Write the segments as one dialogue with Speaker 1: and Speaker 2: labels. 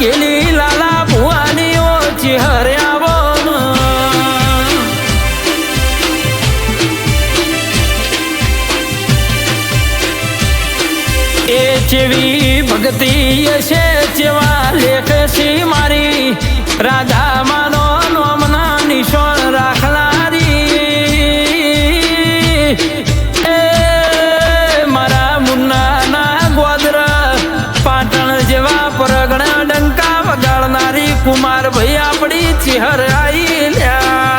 Speaker 1: લાડકેલી લાલા ભુવાની ઓછી ચેહર આવો એ જેવી ભક્તિ છે જેવા લેખ છે મારી રાધા ચિહર લ્યા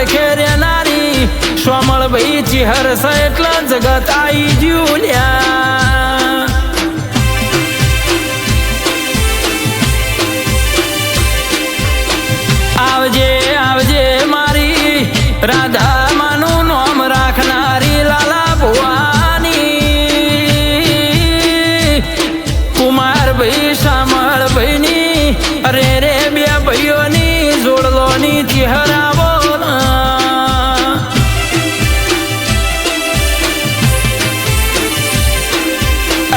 Speaker 1: ભાઈના પડખે રહેનારી સોમળ ભાઈ ચિહર સ એટલા જગત આઈ જ્યુલ્યા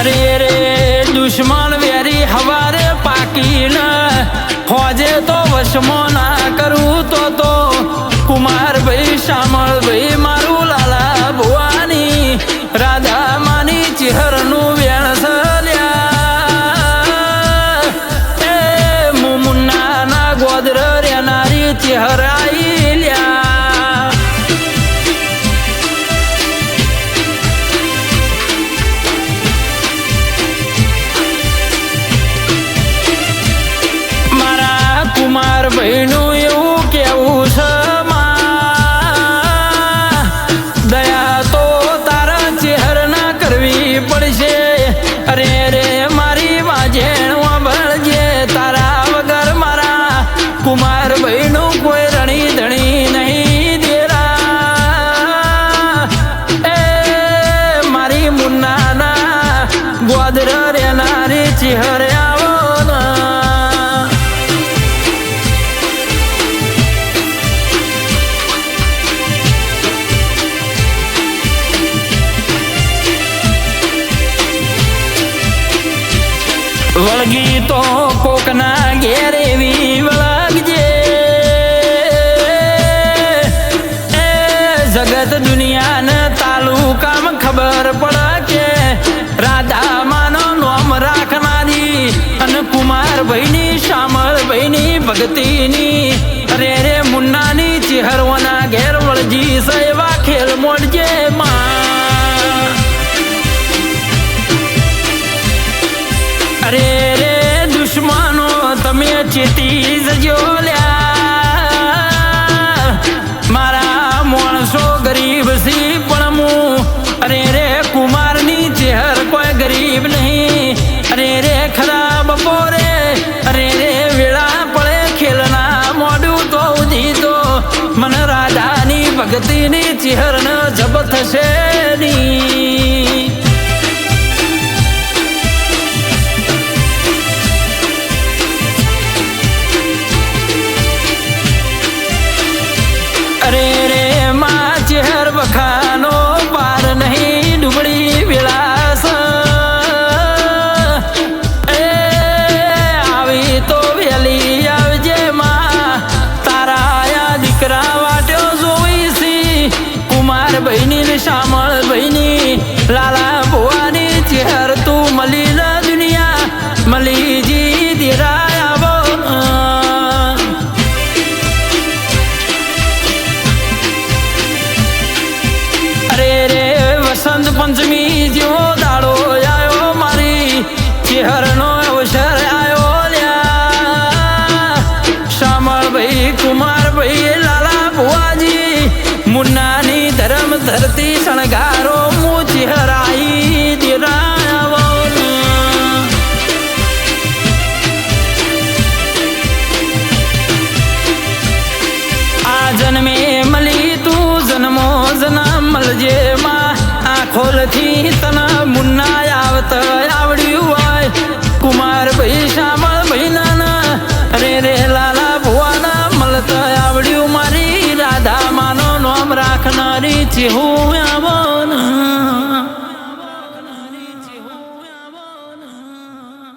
Speaker 1: અરે રે, દુશ્મન વેરી હવારે પાકીને. ખોજે તો વશમો ના કરું તો તો. કુમાર ભાઈ, શામળ ભાઈ, મારું લાલા ભુવાની. રાધા માની ચિહરનું વેણ સલ્યા. એ મુમુન્ના ના ગોદર રેનારી ચહેરાઈ અરે રે, મારી વાજેણ વાંભળજે તારા વગર મારા કુમાર ભાઈનું કોઈ રણી ધણી નહીં દેરા. એ મારી મુન્નાના ગોદર રેનારી ચહેર વળગી તો કોકના ઘેર એવી વળગજે. એ જગત દુનિયાને તાલુકામ ખબર પડે રાધા માનો નોમ રાખનારી અને કુમાર ભાઈની શામળ ભાઈની ભક્તિની. અરે રે મુન્નાની ચિહરવાના ઘેર વળજી સેવા અરે રે, દુશ્મનો, તમે ચેતી જજો મારા માણસો ગરીબ સી પણ હું. અરે રે, કુમારની ચહેર કોઈ ગરીબ નહીં. અરે રે, ખરાબ બપોરે અરે રે, વેળા પડે ખેલના મોડું તો ઉધી મને રાધાની ભક્તિની ચહેર ન જબ થશે ની કરી શણગારો હું ચહેરાઈ દિરાવણ આ જન્મે મળી તું જન્મો જન્મ મળજે માં. આ ખોલથી તન મુન્ના تهوى